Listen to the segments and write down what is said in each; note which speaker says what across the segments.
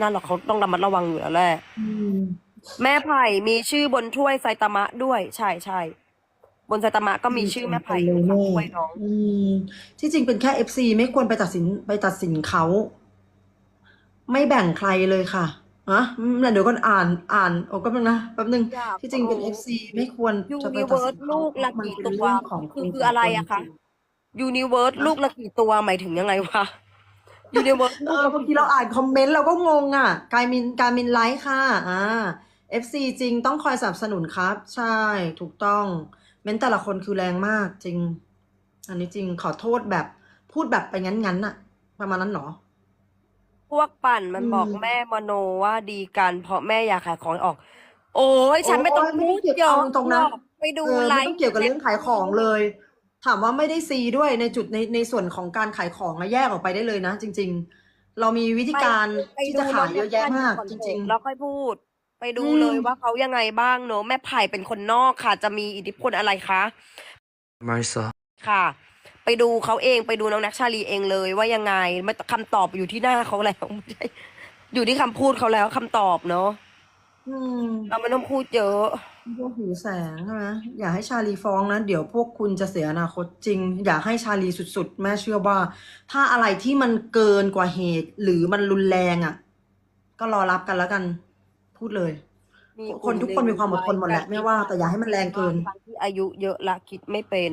Speaker 1: นั่นหรอกเขาต้องระมัดระวังอยู่แล้วแหละ
Speaker 2: อืม
Speaker 1: แม่ไผ่มีชื่อบนถ้วยไซตามะด้วย ใช่ใช่บนไซตามะก็มีชื่อแม่ไผ่อยู่ค่ะถ้วยน้อง
Speaker 2: อืมที่จริงเป็นแค่เอฟซีไม่ควรไปตัดสินไปตัดสินเขา ไม่แบ่งใครเลยค่ะอะอืมเดี๋ยวก่อนอ่านอ่านโอ้ก็แป๊บนึงนะแป๊บนึง
Speaker 1: อยาก
Speaker 2: ที่จริงเป็นเอฟซีไม่ควร
Speaker 1: ยู
Speaker 2: จะไป
Speaker 1: นิ
Speaker 2: ตัด
Speaker 1: เวิ
Speaker 2: สิ
Speaker 1: ร์ส
Speaker 2: นเขา
Speaker 1: ลูกละ
Speaker 2: มัน
Speaker 1: กี่
Speaker 2: เป็น
Speaker 1: ตัว
Speaker 2: เรื่องของ
Speaker 1: คือ
Speaker 2: น
Speaker 1: คืออะไรอะคะยูนิเวิร์สลูกละกี่ตัวหมายถึงยังไงวะ ยูนิเวิร์ส
Speaker 2: เออบางทีเราอ่านคอมเมนต์เราก็งงอะ กายมินการมินไลค์ค่ะอ่า FC จริงต้องคอยสนับสนุนครับ ใช่ถูกต้อง เม้นแต่ละคนคือแรงมากจริง อันนี้จริงขอโทษแบบพูดแบบไปงั้นๆน่ะ ประมาณนั้นเหรอ
Speaker 1: พวกปั่นมัน
Speaker 2: อืม
Speaker 1: บอกแม่มโนว่าดีกันเพราะแม่อยากขายของออก โอ้ยฉันไม่ต้อง
Speaker 2: โอ้ยไม่
Speaker 1: พู
Speaker 2: ต้อ
Speaker 1: ด
Speaker 2: งเกี่ยว
Speaker 1: เยอะ
Speaker 2: เอาตรงๆนะ
Speaker 1: หรอกไปดู
Speaker 2: เออ
Speaker 1: ไล
Speaker 2: ไม่
Speaker 1: ฟ์
Speaker 2: ต้องเกี่ยวกับเรื่องขายของเลย ถามว่าไม่ได้ซีด้วยในจุดในในส่วนของการขายของนะแยกออกไปได้เลยนะ จริง ๆ เรามีวิธีการ
Speaker 1: ไป
Speaker 2: ที่
Speaker 1: ดู
Speaker 2: จะขายเยอะแยะมาก
Speaker 1: ก่อน
Speaker 2: จ
Speaker 1: เถ
Speaker 2: ริง
Speaker 1: แล้วค่อยพูด ไปดู
Speaker 2: อืม
Speaker 1: เลยว่าเขายังไงบ้างเนอะแม่ไผ่เป็นคนนอกค่ะ จะมีอิทธิพลอะไรคะ
Speaker 3: Marissa.
Speaker 1: ค่ะ ไปดูเขาเองไปดูน้องนักชาลีเองเลยว่ายังไงไม่คำตอบอยู่ที่หน้าเขาแล้วไม่ใช่อยู่ที่คำพูดเขาแล้วคำตอบเนอะ
Speaker 2: ๆอืม
Speaker 1: เราไม่ต้องพูดเยอะ
Speaker 2: พวกหิวแสงใช่ไหมอย่าให้ชาลีฟ้องนะ เดี๋ยวพวกคุณจะเสียอนาคตจริง อย่าให้ชาลีสุดๆ แม่เชื่อว่า ถ้าอะไรที่มันเกินกว่าเหตุ หรือมันรุนแรงอะ ก็รอรับกันแล้วกัน พูดเลย
Speaker 1: มี
Speaker 2: คนทุกคนมีความอดทนหมดแหละ ไม่ว่าแต่อย่าให้มันแรงเกิน
Speaker 1: บางที่อายุเยอะละคิดไม่เป็น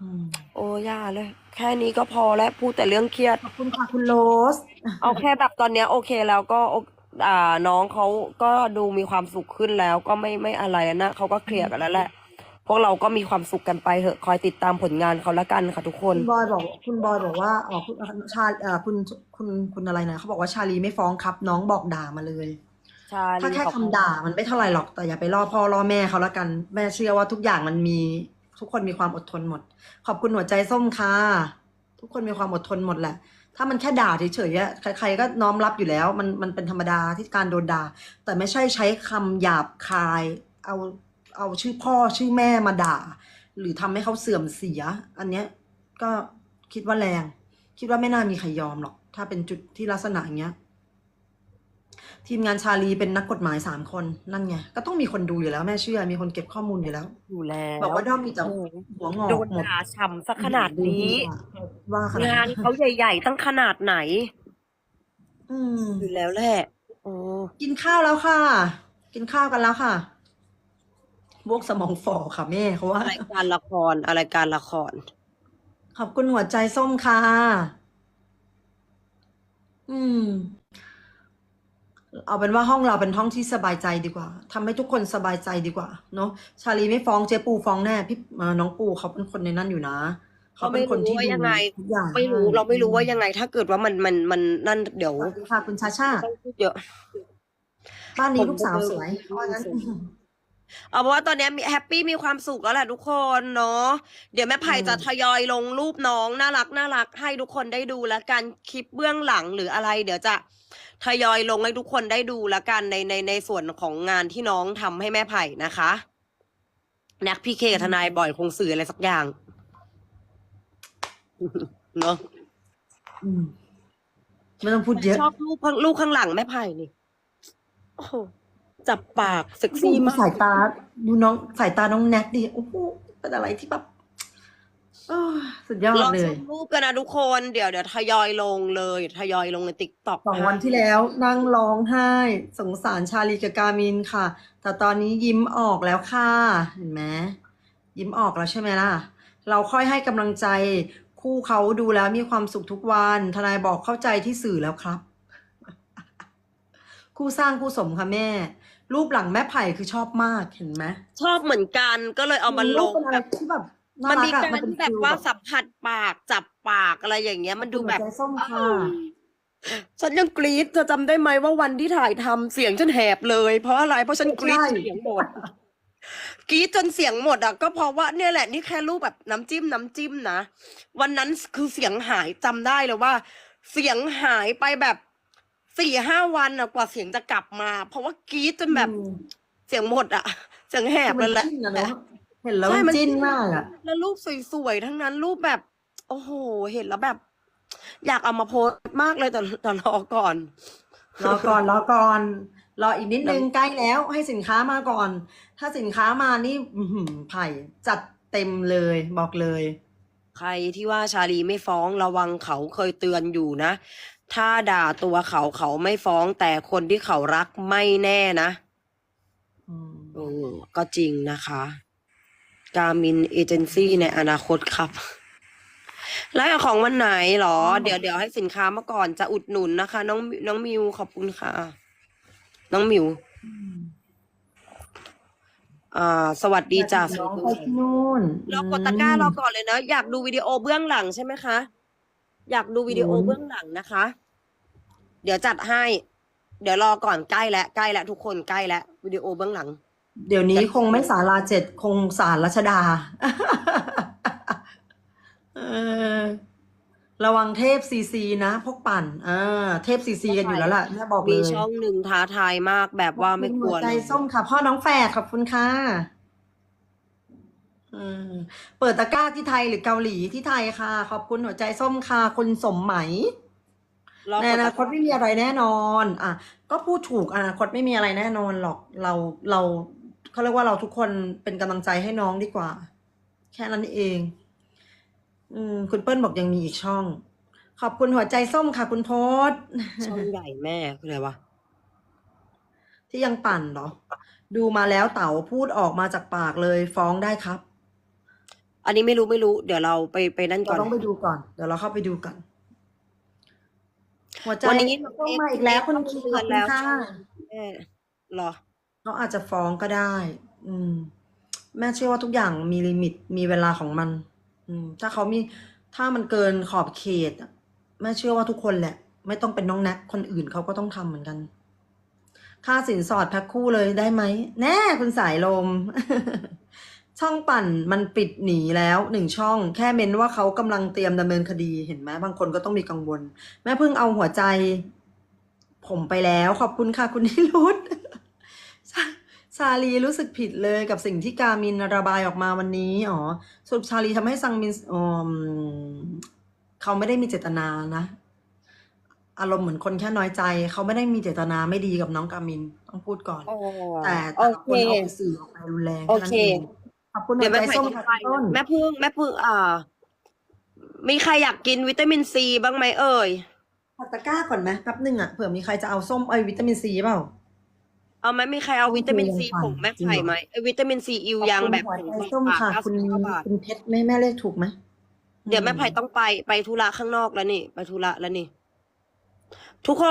Speaker 2: อืม
Speaker 1: โอ้ย่าเลย แค่นี้ก็พอแล้วพูดแต่เรื่องเครียด
Speaker 2: ขอบคุณค่ะคุณโรส
Speaker 1: เอาแค่แบบตอนเนี้ยโอเคแล้วก็โออ่าน้องเขาก็ดูมีความสุขขึ้นแล้วก็ไม่ไม่อะไรนะเขาก็เคลียร์กันแล้วแหละ พวกเราก็มีความสุขกันไปเถอะคอยติดตามผลงานเขาละกันค่ะทุกคน
Speaker 2: คุณบอยบอกคุณบอยบอกว่าอ๋อคุณชาเอ่อคุณคุณคุณอะไรนะเขาบอกว่าชาลีไม่ฟ้องครับ น้องบอกด่ามาเลย
Speaker 1: ใช่
Speaker 2: ถ้าแค่คำด่ามันไม่เท่าไหร่หรอกแต่อย่าไปล่อพ่อล่อแม่เขาละกัน แม่เชื่อว่าทุกอย่างมันมี ทุกคนมีความอดทนหมด ขอบคุณหัวใจส้มค่ะทุกคนมีความอดทนหมดแหละ ถ้ามันแค่ด่าเฉยๆอะใครๆก็น้อมรับอยู่แล้ว มันมันเป็นธรรมดาที่การโดนด่า แต่ไม่ใช่ใช้คำหยาบคาย เอาเอาชื่อพ่อชื่อแม่มาด่า หรือทำให้เขาเสื่อมเสีย อันเนี้ยก็คิดว่าแรง คิดว่าไม่น่ามีใครยอมหรอก ถ้าเป็นจุดที่ลักษณะอย่างเงี้ย ทีมงานชาลีเป็นนักกฎหมายสามคนนั่นไง ก็ต้องมีคนดูอยู่แล้วแม่เชื่อ มีคนเก็บข้อมูลอยู่แล้ว
Speaker 1: อยู่แล้ว
Speaker 2: บอกว่าด้อมมีแต่
Speaker 1: โอ้โห
Speaker 2: หัวงอก
Speaker 1: โดน
Speaker 2: หมด
Speaker 1: ด่าฉ่ำสักขนาดนี้
Speaker 2: ว่าขนาด
Speaker 1: งาน
Speaker 2: นั้น
Speaker 1: เขาใหญ่ๆ ตั้งขนาดไหน
Speaker 2: อืม
Speaker 1: อยู่แล้วแหละโอ้
Speaker 2: กินข้าวแล้วค่ะ กินข้าวกันแล้วค่ะบวกสมองฝ่อค่ะแม่เขาว่า
Speaker 1: อะไรการละครอะไรการละคร
Speaker 2: ขอบคุณหัวใจส้มค่ะ อืม เอาเป็นว่าห้องเราเป็นห้องที่สบายใจดีกว่าทำให้ทุกคนสบายใจดีกว่า เนาะชาลีไม่ฟ้องเจ๊ปูฟ้องแน่พี่เอ่อน้องปูเขาเป็นคนในนั้นอยู่นะเขาเป็นคนที่
Speaker 1: ก็ไม่รู้ว่ายังไง
Speaker 2: ทุกอย่าง
Speaker 1: ไม่รู้เราไม่รู้ว่ายังไง ถ้าเกิดว่ามันมันมันนั่นเดี๋ยว
Speaker 2: สวัสดีค่ะคุณชาชา
Speaker 1: ต้องพูดเยอะ
Speaker 2: บ้านนี้
Speaker 1: ผม
Speaker 2: ลูกสาว
Speaker 1: ก็
Speaker 2: สวย
Speaker 1: ผมก็
Speaker 2: เพราะงั้น
Speaker 1: สวย เอาเป็นว่าตอนเนี้ยมีแฮปปี้มีความสุขแล้วแหละทุกคนเนาะเดี๋ยวแม่ไผ่
Speaker 2: อืม
Speaker 1: จะทยอยลงรูปน้องน่ารักน่ารักให้ทุกคนได้ดูแล้วกันคลิปเบื้องหลังหรืออะไร เดี๋ยวจะทยอยลงให้ทุกคนได้ดูแล้วกันในในในส่วนของงานที่น้องทำให้แม่ไผ่นะคะนักพี่เคกับทนายบ่อยคงสื่ออะไรสักอย่าง เนาะ
Speaker 2: อืมไม่ต้องพูดเยอะ
Speaker 1: ชอบรูปข้างลูกข้างหลังแม่ไผ่นี่โอ้โห จับปากเซ็ก
Speaker 2: ดู
Speaker 1: ซี่มาก
Speaker 2: สายตาดูน้องสายตาน้องแน็กดิโอ้โหเป็นอะไรที่แบบเอ้อสุดยอด
Speaker 1: รอ
Speaker 2: เล
Speaker 1: ช
Speaker 2: ย
Speaker 1: มรูปกันนะทุกคนเดี๋ยวเดี๋ยวทยอยลงเลยทยอยลงในติ๊กต็อก
Speaker 2: สองวันที่แล้วนั่งร้องไห้ สงสารชาลีกับกามินค่ะ แต่ตอนนี้ยิ้มออกแล้วค่ะ เห็นไหมยิ้มออกแล้วใช่ไหมล่ะ เราค่อยให้กำลังใจ คู่เขาดูแล้วมีความสุขทุกวัน ทนายบอกเข้าใจที่สื่อแล้วครับ คู่สร้างคู่สมค่ะแม่ รูปหลังแม่ไผ่คือชอบมากเห็นไหม
Speaker 1: ชอบเหมือนกันก็เลยเอามาล
Speaker 2: รู
Speaker 1: ง
Speaker 2: ปเป็นอะไร
Speaker 1: แบบ
Speaker 2: ที่แบบน่า
Speaker 1: มัน
Speaker 2: รั
Speaker 1: มี
Speaker 2: กอะ
Speaker 1: การ
Speaker 2: มันเป็น
Speaker 1: แบบ
Speaker 2: ฟิล
Speaker 1: ว่า
Speaker 2: แบบ
Speaker 1: สัมผัสปากจับปากอะไรอย่างเงี้ย มันดูแบบ
Speaker 2: หัวใจส้มค่ะ
Speaker 1: ฉันยังกรี๊ดเธอจำได้ไหมว่าวันที่ถ่ายทำเสียงฉันแหบเลย เพราะอะไรเพราะฉันกรี๊ด
Speaker 2: ใช่
Speaker 1: เสียงหมดกรี๊ดจนเสียงหมดอะก็เพราะว่าเนี่ยแหละนี่แค่รูปแบบน้ำจิ้มน้ำจิ้มนะวันนั้นคือเสียงหายจำได้เลยว่า เสียงหายไปแบบ สี่ห้าวันอะกว่าเสียงจะกลับมา เพราะว่ากรี๊ดจนแบบ
Speaker 2: อืม
Speaker 1: เสียงหมดอะเสียงแหบ
Speaker 2: มั
Speaker 1: เลยแหละ
Speaker 2: จิ้นอะเนาะเห็นแล้ว
Speaker 1: ใช่
Speaker 2: มัน
Speaker 1: มัน
Speaker 2: จิ้นมากอะ
Speaker 1: แล้วรูปสวยๆทั้งนั้นรูปแบบ โอ้โห เห็นแล้วแบบ อยากเอามาโพสต์มากเลยแต่แต่รอก่อน
Speaker 2: รอก่อนรอก่อนรออีกนิดนึงใกล้แล้วให้สินค้ามาก่อน ถ้าสินค้ามานี่อื้อหือไผ่จัดเต็มเลยบอกเลย
Speaker 1: ใครที่ว่าชาลีไม่ฟ้องระวังเขาเคยเตือนอยู่นะ ถ้าด่าตัวเขาเขาไม่ฟ้องแต่คนที่เขารักไม่แน่นะ
Speaker 2: อืม
Speaker 1: เออก็จริงนะคะ การมินเอเจนซี่ในอนาคตครับ แล้วของวันไหนหรอ เดี๋ยวเดี๋ยวให้สินค้ามาก่อนจะอุดหนุนนะคะ น้องน้องมิวขอบคุณค่ะ น้องมิวอ่า สวัสดีจ้า
Speaker 2: น้องไปที่นู่น
Speaker 1: เรากดตะกร้าเราก่อนเลยเนอะอยากดูวิดีโอเบื้องหลังใช่ไหมคะ อยากดูวิดีโอเบื้องหลังนะคะ เดี๋ยวจัดให้ เดี๋ยวรอก่อนใกล้แล้วใกล้แล้วทุกคนใกล้แล้ววิดีโอเบื้องหลัง
Speaker 2: เดี๋ยวนี้คงไม่สาราเจ็ดคงสารรัชดาเออระวังเทพซีซีนะพวกปั่นอ่าเทพซีซีกันอยู่แล้วล่ะแม่บอกเล
Speaker 1: มี
Speaker 2: ย
Speaker 1: ช่องหนึ่งท้าทายมากแบบว่าไม่กลัว
Speaker 2: หัใจ
Speaker 1: เลย
Speaker 2: ส้มค่ะ พ่อน้องแฝดขอบคุณค่ะ เออเปิดตะกร้าที่ไทยหรือเกาหลีที่ไทยค่ะ ขอบคุณหัวใจส้มค่ะคุณสมไหม
Speaker 1: รอ
Speaker 2: ใน
Speaker 1: ก
Speaker 2: อ
Speaker 1: ด
Speaker 2: นาคตไม่มีอะไรแน่นอน อะ ก็พูดถูกอนาคตไม่มีอะไรแน่นอนหรอกเราเราเขาเรียกว่าเราทุกคนเป็นกำลังใจให้น้องดีกว่า แค่นั้นเอง อืม คุณเปิ้ลบอกยังมีอีกช่อง ขอบคุณหัวใจส้มค่ะ คุณโพสต์
Speaker 1: ช่องใหญ่แม่คืออะไรวะ
Speaker 2: ที่ยังปั่นเหรอ ดูมาแล้วเต๋าพูดออกมาจากปากเลยฟ้องได้ครับ
Speaker 1: อันนี้ไม่รู้ไม่รู้ เดี๋ยวเราไปไปนั่นก่
Speaker 2: เรา
Speaker 1: อน
Speaker 2: ต้องไปดูก่อน เดี๋ยวเราเข้าไปดูกัน หัวใจ
Speaker 1: วันนี้
Speaker 2: ส้มมาอีกแล้วคุณคิง
Speaker 1: เตื
Speaker 2: ข
Speaker 1: อ
Speaker 2: อบ
Speaker 1: น
Speaker 2: คุ
Speaker 1: แล้
Speaker 2: ณ
Speaker 1: ว
Speaker 2: ค่ะ
Speaker 1: แม่รอ
Speaker 2: เขาอาจจะฟ้องก็ได้ อืม แม่เชื่อว่าทุกอย่างมีลิมิตมีเวลาของมัน อืม ถ้าเขามีถ้ามันเกินขอบเขตอะแม่เชื่อว่าทุกคนแหละ ไม่ต้องเป็นน้องแน็กคนอื่นเขาก็ต้องทำเหมือนกัน ค่าสินสอดแพ็คคู่เลยได้ไหมแน่คุณสายลม ช่องปั่นมันปิดหนีแล้วหนึ่งช่อง แค่เม้นว่าเขากำลังเตรียมดำเนินคดีเห็นไหมบางคนก็ต้องมีกังวล แม่เพิ่งเอาหัวใจ ผมไปแล้วขอบคุณค่ะคุณนิรุตชาชาลีรู้สึกผิดเลยกับสิ่งที่กามินระบายออกมาวันนี้อ๋อสรุปชาลีทำให้ซังมินอืมเขาไม่ได้มีเจตนานะ อารมณ์เหมือนคนแค่น้อยใจ เขาไม่ได้มีเจตนาไม่ดีกับน้องกามินต้องพูดก่อน แต่
Speaker 1: โอ
Speaker 2: แต่ละ
Speaker 1: เค
Speaker 2: คนเอาไปสื่อออกไปรุนแรง
Speaker 1: โอ
Speaker 2: แค่นั้น
Speaker 1: เค
Speaker 2: เอง ขอบคุณหั
Speaker 1: เดี๋ยวว
Speaker 2: ใจ
Speaker 1: แม่ไผ่
Speaker 2: ส้ม
Speaker 1: ต้อง
Speaker 2: ค่ะ
Speaker 1: ไป
Speaker 2: คุณต้น
Speaker 1: แม่พึ่งแม่พึ่งอ่ามีใครอยากกินวิตามินซีบ้างไหมเอ่ย
Speaker 2: ขอตะกร้าก่อนไหมแป๊บหนึ่งอะเผื่อมีใครจะเอาส้มเอ้ยวิตามินซีเปล่า
Speaker 1: เอาไหมมีใครเอาวิตามินซี
Speaker 2: ต้อง
Speaker 1: ผ
Speaker 2: คุย
Speaker 1: ง
Speaker 2: กัน
Speaker 1: แม่
Speaker 2: จริง
Speaker 1: ไผ่
Speaker 2: เหรอ
Speaker 1: ไหมเอ้ยวิตามินซีอิวยางแบบ
Speaker 2: ขอบ
Speaker 1: ผ
Speaker 2: คุณ
Speaker 1: ง
Speaker 2: หัวใจส้มค่ะ
Speaker 1: เก้า
Speaker 2: คุ
Speaker 1: สิ
Speaker 2: ณ
Speaker 1: บเก้าบาท
Speaker 2: คุณเพชรแม่แม่เลขถูกไหม
Speaker 1: เดี๋ยวแม่ไผ่ต้องไปไปธุระข้างนอกแล้วนี่ ไปธุระแล้วนี่ ทุกคน